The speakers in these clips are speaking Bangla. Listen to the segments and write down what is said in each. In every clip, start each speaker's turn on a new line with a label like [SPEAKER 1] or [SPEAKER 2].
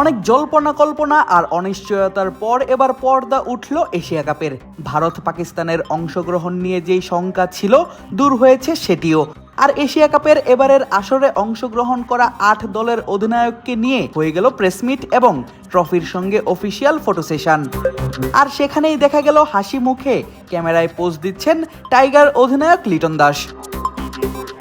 [SPEAKER 1] অনেক জল্পনা কল্পনা আর অনিশ্চয়তার পর এবার পর্দা উঠল এশিয়া কাপের। ভারত পাকিস্তানের অংশগ্রহণ নিয়ে যেই শঙ্কা ছিল, দূর হয়েছে সেটিও। আর এশিয়া কাপের এবারের আসরে অংশগ্রহণ করা আট দলের অধিনায়ককে নিয়ে হয়ে গেল প্রেসমিট এবং ট্রফির সঙ্গে অফিসিয়াল ফটো সেশন। আর সেখানেই দেখা গেল হাসি মুখে ক্যামেরায় পোজ দিচ্ছেন টাইগার অধিনায়ক লিটন দাস।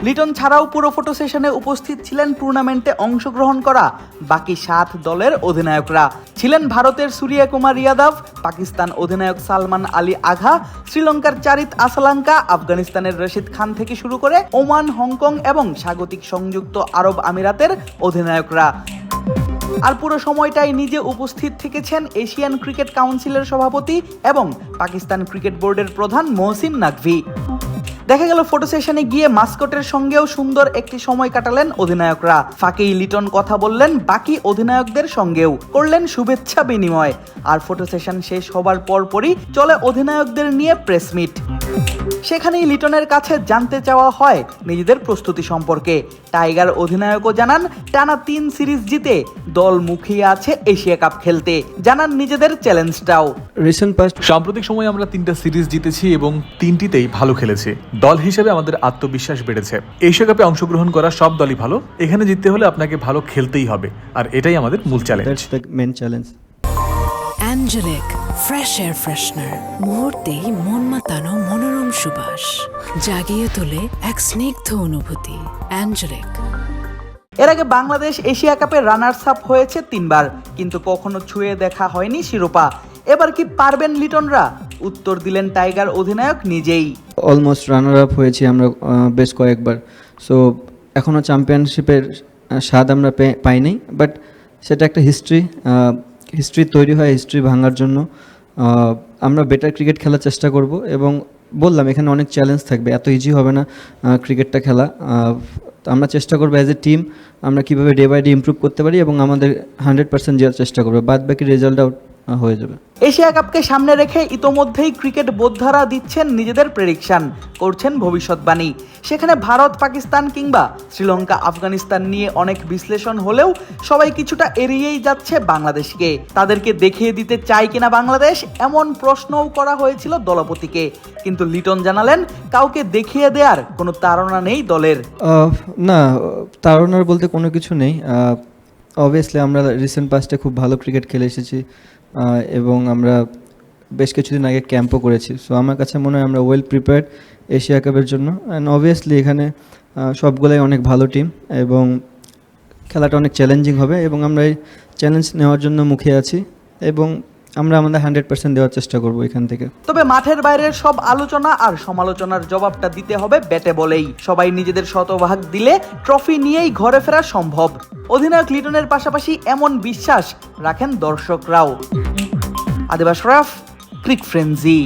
[SPEAKER 1] লিটন ছাড়াও পুরো ফটো সেশনে উপস্থিত ছিলেন টুর্নামেন্টে অংশগ্রহণ করা বাকি সাত দলের অধিনায়করা। ছিলেন ভারতের সূর্যা কুমার ইয়াদব পাকিস্তান অধিনায়ক সালমান আলী আঘা, শ্রীলঙ্কার চারিত আসলাঙ্কা আফগানিস্তানের রশিদ খান থেকে শুরু করে ওমান, হংকং এবং স্বাগতিক সংযুক্ত আরব আমিরাতের অধিনায়করা। আর পুরো সময়টাই নিজে উপস্থিত থেকেছেন এশিয়ান ক্রিকেট কাউন্সিলের সভাপতি এবং পাকিস্তান ক্রিকেট বোর্ডের প্রধান মহসিন নাকভি। দেখা গেল ফটো সেশনে গিয়ে মাস্কটের সঙ্গেও সুন্দর একটি সময় কাটালেন অধিনায়করা। ফাঁকেই লিটন কথা বললেন বাকি অধিনায়কদের সঙ্গেও। করলেন শুভেচ্ছা বিনিময়। আর ফটো সেশন শেষ হবার পরপরই চলে অধিনায়কদের নিয়ে প্রেস মিট সেখানেই লিটনের কাছে জানতে চাওয়া হয় নিজেদের প্রস্তুতি সম্পর্কে। টাইগার অধিনায়কও জানান টানা তিন সিরিজ জিতে দল মুখিয়ে আছে এশিয়া কাপ খেলতে। জানান নিজেদের চ্যালেঞ্জটাও।
[SPEAKER 2] রিসেন্ট পাস্ট
[SPEAKER 3] সাম্প্রতিক সময়ে আমরা তিনটা সিরিজ জিতেছি এবং তিনটিতেই ভালো খেলেছি। দল হিসেবে আমাদের আত্মবিশ্বাস বেড়েছে। এশিয়া কাপে অংশগ্রহণ করা সব দলই ভালো। এখানে জিততে হলে আপনাকে ভালো খেলতেই হবে। আর এটাই আমাদের মূল challenge
[SPEAKER 2] main challenge
[SPEAKER 4] angelic fresh air freshener মুহূর্তেই মন মাতানো মনোরম সুবাস জাগিয়ে তোলে এক স্নিগ্ধ অনুভূতি অ্যাঞ্জেলিক
[SPEAKER 1] এর আগে বাংলাদেশ এশিয়া কাপের রানার্স আপ হয়েছে তিনবার কিন্তু কখনো ছুঁয়ে দেখা হয়নি শিরোপা। এবার কি পারবেন লিটনরা? উত্তর দিলেন টাইগার অধিনায়ক নিজেই।
[SPEAKER 2] অলমোস্ট রানার আপ হয়েছি আমরা বেশ কয়েকবার। সো এখনও চ্যাম্পিয়নশিপের স্বাদ আমরা পাইনি বাট সেটা একটা হিস্ট্রি হিস্ট্রি তৈরি হয় হিস্ট্রি ভাঙার জন্য আমরা বেটার ক্রিকেট খেলার চেষ্টা করব এবং বললাম, এখানে অনেক চ্যালেঞ্জ থাকবে, এত ইজি হবে না ক্রিকেটটা খেলা। আমরা চেষ্টা করব অ্যাজ এ টিম আমরা কীভাবে ডে বাই ডে ইম্প্রুভ করতে পারি এবং আমাদের হান্ড্রেড পার্সেন্ট যাওয়ার চেষ্টা করব। বাদ বাকি রেজাল্ট আউট হয়ে যাবে।
[SPEAKER 1] এশিয়া কাপকে সামনে রেখে ইতোমধ্যেই ক্রিকেট বোদ্ধারা দিচ্ছেন নিজেদের প্রেডিকশন করছেন ভবিষ্যৎবাণী। সেখানে ভারত পাকিস্তান কিংবা শ্রীলঙ্কা আফগানিস্তান নিয়ে অনেক বিশ্লেষণ হলেও সবাই কিছুটা এড়িয়েই যাচ্ছে বাংলাদেশকে। তাদেরকে দেখিয়ে দিতে চায় কিনা বাংলাদেশ এমন প্রশ্নও করা হয়েছিল দলপতিকে। কিন্তু লিটন জানালেন কাউকে দেখিয়ে দেওয়ার কোনো তাড়না নেই দলের।
[SPEAKER 2] না তাড়নার বলতে কোনো কিছু নেই। অবভিয়াসলি আমরা রিসেন্ট পাস্টে খুব ভালো ক্রিকেট খেলে এসেছি। এবং আমরা বেশ কিছুদিন আগে ক্যাম্পও করেছি। সো আমার কাছে মনে হয় আমরা ওয়েল প্রিপেয়ার্ড এশিয়া কাপের জন্য। অ্যান্ড অবভিয়াসলি এখানে সবগুলাই অনেক ভালো টিম এবং খেলাটা অনেক চ্যালেঞ্জিং হবে এবং আমরা এই চ্যালেঞ্জ নেওয়ার জন্য মুখে আছি এবং আমরা আমাদের হান্ড্রেড পার্সেন্ট দেওয়ার চেষ্টা করব এখান থেকে।
[SPEAKER 1] তবে মাঠের বাইরের সব আলোচনা আর সমালোচনার জবাবটা দিতে হবে ব্যাটে বলেই। সবাই নিজেদের শতভাগ দিলে ট্রফি নিয়েই ঘরে ফেরা সম্ভব। অধিনায়ক লিটনের পাশাপাশি এমন বিশ্বাস রাখেন দর্শকরাও। আদিবাস শরাফ ক্রিক ফ্রেন্সি।